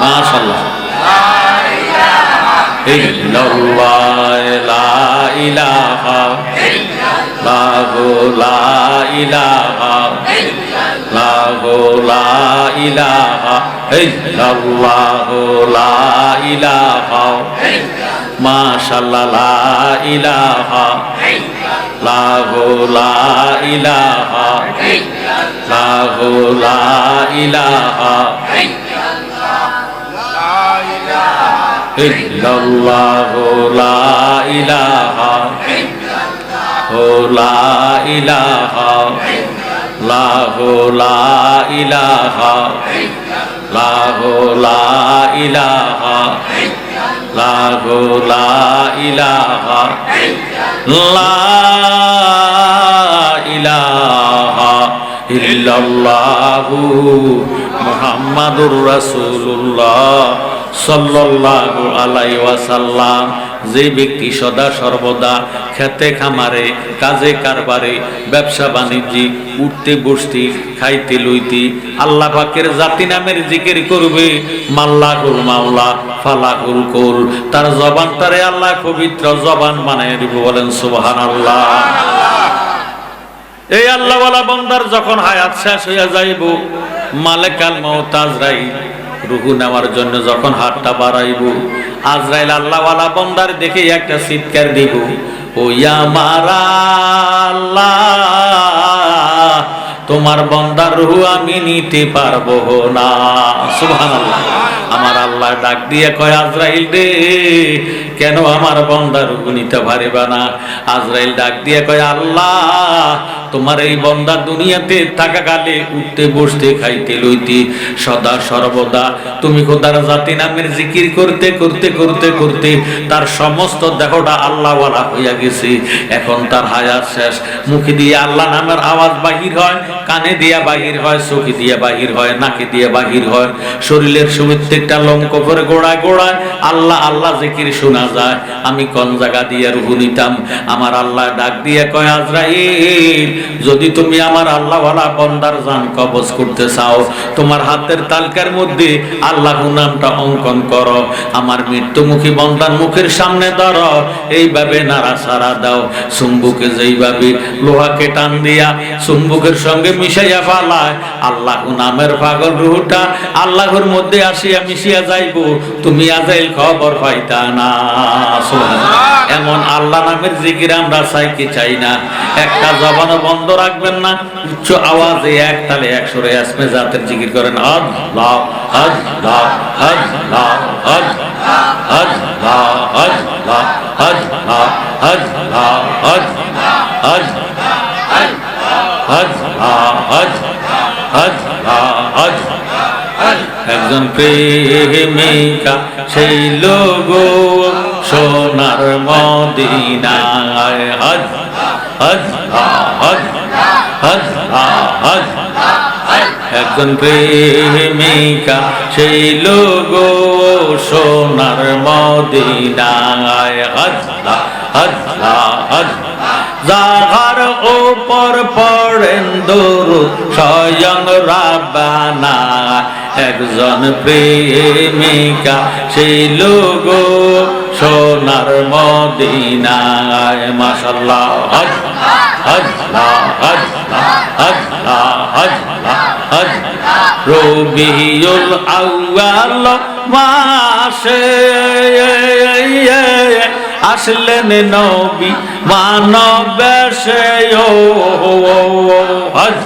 মাশাল্লাহ মাশাল্লাহ লা ইলাহা লাহু লা ইলাহা illallah la ilaha illallah la ilaha la ilaha الله لا إله الله لا إله الله لا إله لا إله ইল্লাল্লাহু মুহাম্মাদুর রাসূলুল্লাহ সাল্লাল্লাহু আলাইহি ওয়াসাল্লাম। যে ব্যক্তি সদা সর্বদা খেতে, খামারে, কাজে, কারবারে, ব্যবসা বাণিজ্যিক উঠতে, বসতে, খাইতে, লইতে আল্লাহ পাকের জাতি নামের জিকির করবে। মাল্লাহুল মাওলা, ফালাহুল কুল। তার জবান তারে আল্লাহ পবিত্র জবান বানায় দিব বলেন সুবহানাল্লাহ। এই আল্লাহওয়ালা বন্দার যখন হায়াত শেষ হইয়া যাইব মালেকাল মৌত আজরাইল রুহু নেওয়ার জন্য যখন হাতটা বাড়াইব, আজরাইল আল্লাহওয়ালা বন্দার দেখে একটা চিৎকার দিব আল্লাহ, তোমার বন্দার রুহু আমি নিতে পারব না। সুবহানাল্লাহ। আমার আল্লাহ ডাক দিয়ে কয়, আজরাইল রে, কেন আমার বন্দার নিতে পারিবা না? আজরাইল ডাক দিয়ে কয়, আল্লাহ, তোমার এই বন্দা দুনিয়াতে থাকাকালে উঠতে, বসতে, খাইতে, লইতে সদা সর্বদা। তুমি খোদার জাতি নামের জিকির করতে করতে করতে করতে তার সমস্ত দেহটা আল্লাহওয়ালা হইয়া গেছে। এখন তার হায়াত শেষ। মুখে দিয়ে আল্লাহ নামের আওয়াজ বাহির হয়, কানে দিয়া বাহির হয়, চোখে দিয়া বাহির হয়, নাকে দিয়া বাহির হয়। শরীরের প্রত্যেকটা লঙ্ক করে গোড়ায় গোড়ায়, আল্লাহ আল্লাহ জিকির শোনা যায়। আমি কোন জায়গা দিয়ে রুহু নিতাম? আমার আল্লাহ ডাক দিয়ে কয়, আজরাইল, যদি তুমি আমার আল্লাহওয়ালা বন্দার জান কবজ করতে চাও, তোমার হাতের তালকার মধ্যে আল্লাহ নামটা অঙ্কন করো। আমার মৃত্যুমুখী বন্দার মুখের সামনে ধরো। এইভাবে নাড়া সারা দাও। চুম্বুকে যেইভাবে লোহাকে টান দিয়া চুম্বুকের সঙ্গে মিশাইয়া ফালায় আল্লাহ নামের পাগল রুহটা আল্লাহর মধ্যে আসিয়া মিশিয়া যাইব তুমি আজাইল খবর পাইতা না এমন আল্লাহ নামের জিকির আমরা চাইকে চাই না একটা জবান বন্ধ রাখবেন না উচ্চ আওয়াজে এক তালে এক সরে আসবে জাতের জিকির করেন হজ লাভ হজ লাভ হজ লাভ হজ হজ লাভ হজ লাভ হজ লাভ হজ লাভ হজ হজ হজ হজ হজ হজ হজ একজন প্রেমিকা, সেই লোক সোনার মদিনায়। হজ হজ হজ হজ হজ। একজন প্রেমিকা, সেই লোক সোনার মদিনায়। হজ হজ হজ। যাহার ওপর পড়েন দরুদ স্বয়ং রাবানা একজন প্রেমিকা সেই লোক সোনার মদিনায় মাশাল্লাহ হজ হজ হজ হজ হজ হজ রবিউল আউয়াল মাসে আসলেন নবী মানব সে ও হজ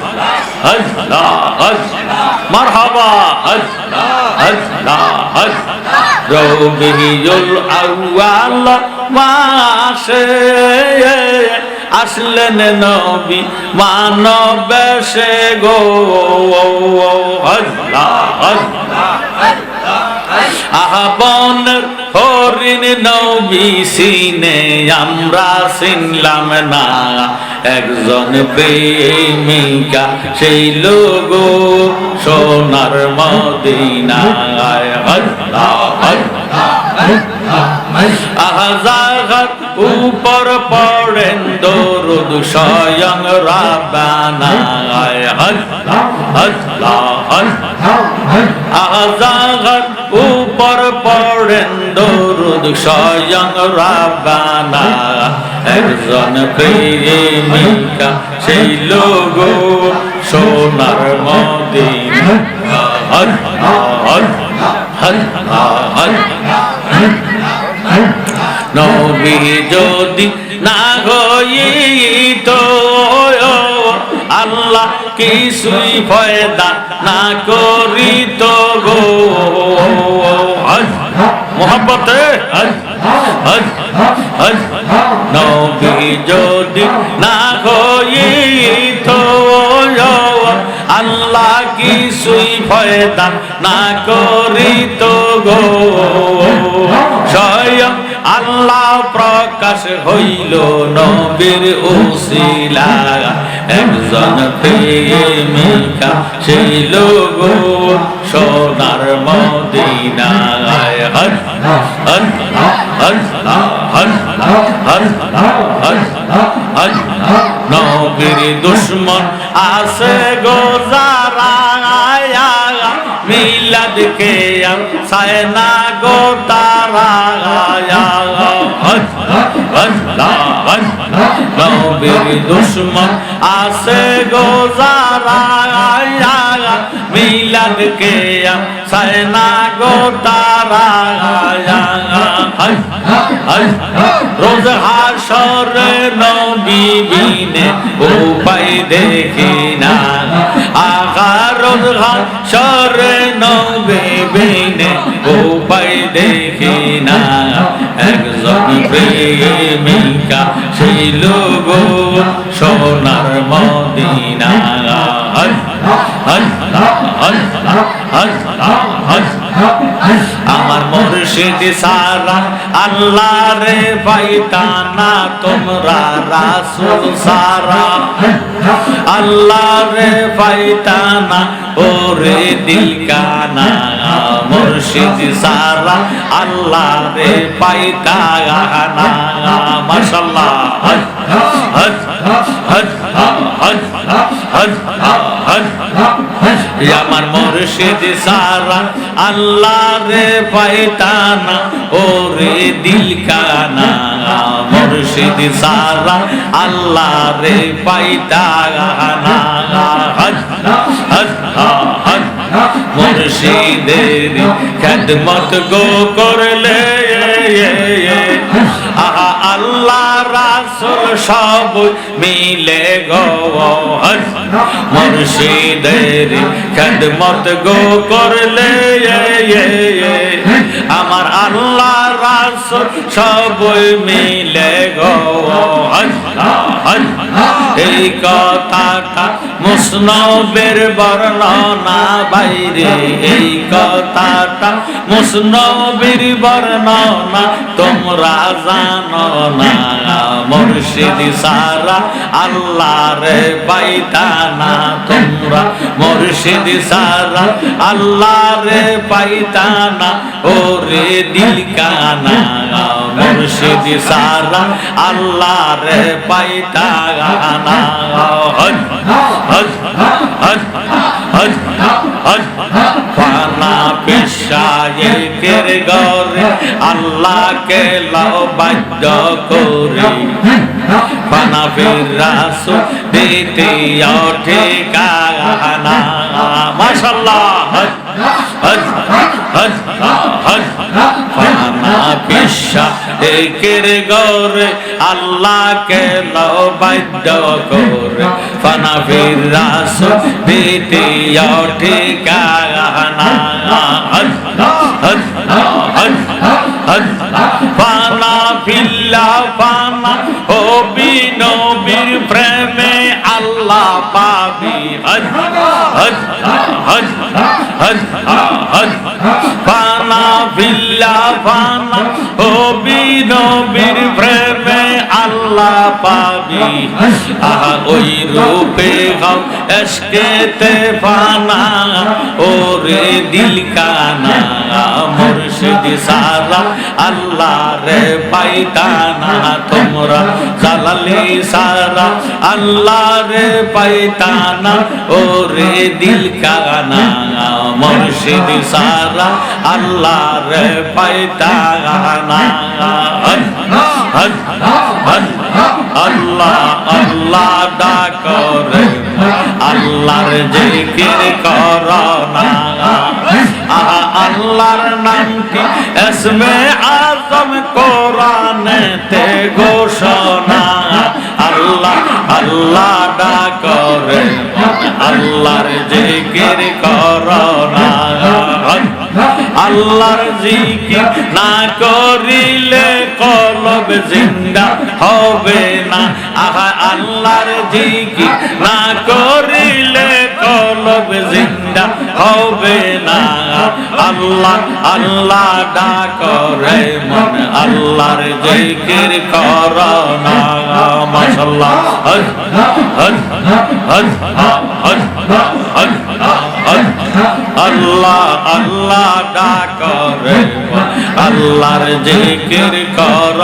আসলেন নবী মানব গো। আহবন হরিণ নবী সিনে আমরা শিনলাম না। একজন প্রেমিকা, সেই লোক সোনার মদিনায়। আহাজাহার উপর পড়েন দরুদ স্বয়ং রাবানায় হল্লা হল্লা হল্লা উপর পড়েন দরুদ সোনার নবী যদি না হইত আল্লাহ কিছুই ফয়দা না করিত গো। মোহাম্মতে নবী যদি না হইত আল্লাহ কিছুই ফয়দা না করিত গো। স্বয়ং আল্লাহ প্রকাশ হইল নবীর উসিলা একজন প্রেমিকা সেই লোক সোনার মদিনায়। হর হর হর হর হর হর হর নবীর দুশ্মন আছে গো যারা। মিলাদ কে সায়না গো তারা নবীর দুশ্মন আসে গো যারা মিলাদ কে সায়না গো তারা রোজ হাসর নবী বিনে উপায় দেখি না আগা রোজ হাসর নবী বিনে উপায় দেখি না একজন প্রেমিকা সেই লোক সোনার মদিনা হর হর হর হর হর আমার মুর্শিদ সারা আল্লাহ রে পাইতানা তোমরা রাসুল সারা আল্লাহ রে পাইতানা ওরে দিল কানা মুর্শিদ সারা আল্লাহ রে পাইতানা মাশাআল্লাহ হজ হজ হজ হজ হজ হজ আমার মুর্শিদ সারা আল্লাহ রে পাইতানা ওরে দিল কানা মুর্শিদ সারা আল্লাহ রে পাইতানা হজ হজ হজ মুর্শিদের খেদমত গো করলে আহা আল্লাহ রাসুল সব মিলে গো মুর্শিদের খেদমত গো করলে আমার আল্লাহ রাসুল সব মিলে গো। এই কথাটা মুসনবের বর্ণনা বাইরে এই কথাটা মুসনবীর বর্ণনা তোমরা জানো না। মুর্শিদ সারা আল্লাহ রে পাইতানা তোমরা মুর্শিদ সারা আল্লাহ রে পাইতানা ওরে দিল কানা মুর্শিদ সারা আল্লাহ রে পাইতানা হজ হজ হজ হজ হজ হজ পানা পেশায়ের গরে আল্লাহকে লাও বাধ্য করে। পানা ফিরাস দিতে ওঠে কানা মাশাল্লাহ হজ হজ হজ হজ। পেশা একের গরে লাও বাধ্য করে। পানা ফিরাস দিতে হজ হজ ফানা ফিল্লা পানা ও প্রেমে। আল্লাহ পাবি। আহা, ওই রূপে গাও এসকেতে পানা ওরে দিল কানা মুর্শিদ সারা, আল্লাহ রে পাইতানা, তোমরা জালালি সারা, আল্লাহ রে পাইতানা, ওরে দিল কানা মুর্শিদ সারা, আল্লাহ রে পাইতা না আল্লাহ আল্লাহ ডাক রে। আল্লাহর জিকির কর না। আল্লাহর নাম কি? এসমে আজম কোরআনেতে ঘোষণা। আল্লাহ আল্লাহ ডাক রে। আল্লাহর জিকির কর না। আল্লাহর জিকির না করিলে কলব জিন্দা হবে না আহা আল্লাহর জিকির না করিলে কলব জিন্দা হবে না আল্লাহ আল্লাহ ডাক রে মন আল্লাহর জিকির কর না মাশাআল্লাহ হজ হজ হজ হজ হজ হজ আল্লাহ আল্লাহ ডাক রে। আল্লাহর জিকির কর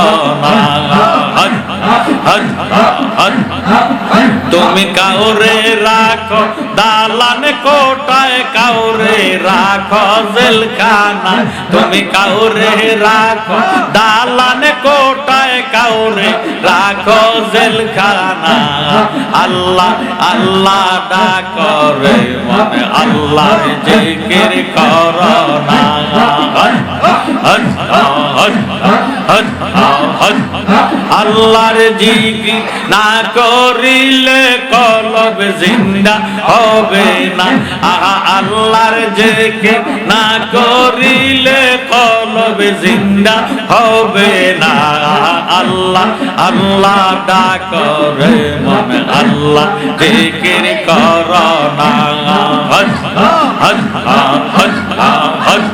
তুমি কাউরে রাখো, দালান কোটায় কাউরে রাখো, জেলখানা। তুমি কাউরে রাখো, দালান কোটায় কাউরে রাখো, জেলখানা। আল্লাহ আল্লাহ ডাক রে মনে আল্লাহর জিকির করো না হর হর হর হর আল্লাহর জিকির না করিলে কলব জিন্দা হবে না আহা আল্লাহর জিকির না করিলে কলব জিন্দা হবে না আল্লাহ আল্লাহ ডাক রে মন আল্লাহ জিকির কর না হজ হজ হজ হজ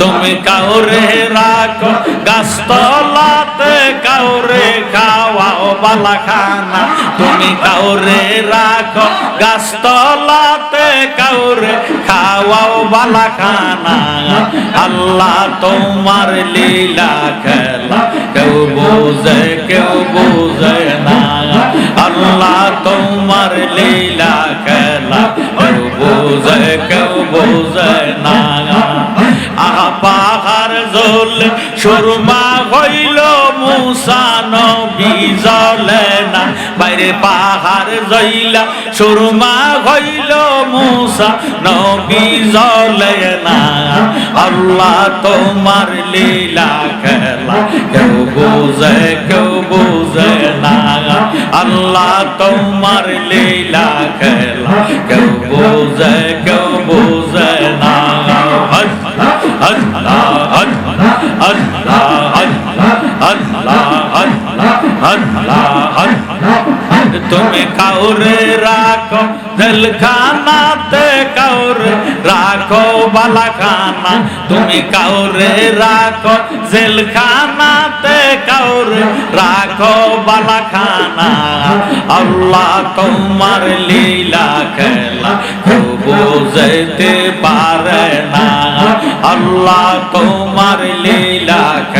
তুমি কাউরে রাখো গাছতলাতে কাউরে খাওয়াও বালা খানা তুমি কাউরে রাখো গাছতলাতে কাউরে খাওয়াও বালা খানা আল্লাহ তোমার লীলা খেলা। কেউ বোঝে কেউ বোঝে না। আল্লাহ তোমার লীলা খেলা। কেউ বোঝে কেউ বোঝে না। আহা পাহাড় জল, সুরমা হইল মুসা নবী জলে না। বাইরে পাহাড় জইলা, সুরমা হইল মুসা। নবী জলে না। আল্লাহ তোমার লীলা খেলা। কেউ বোঝে কেউ বোঝে না। আল্লাহ তোমার লীলা খেলা। কেউ বোঝে কেউ বোঝে अल्लाह अल्लाह अल्लाह अल्लाह तुम कौर राखो, दिल खाना ते कौर राखो वाला खाना। तुम कौर राखो, दिल खाना ते कौर राखो वाला खाना। अल्लाह তোমার लीला খেলা বুঝতে পারে না আল্লাহ তোমার লীলা খেলা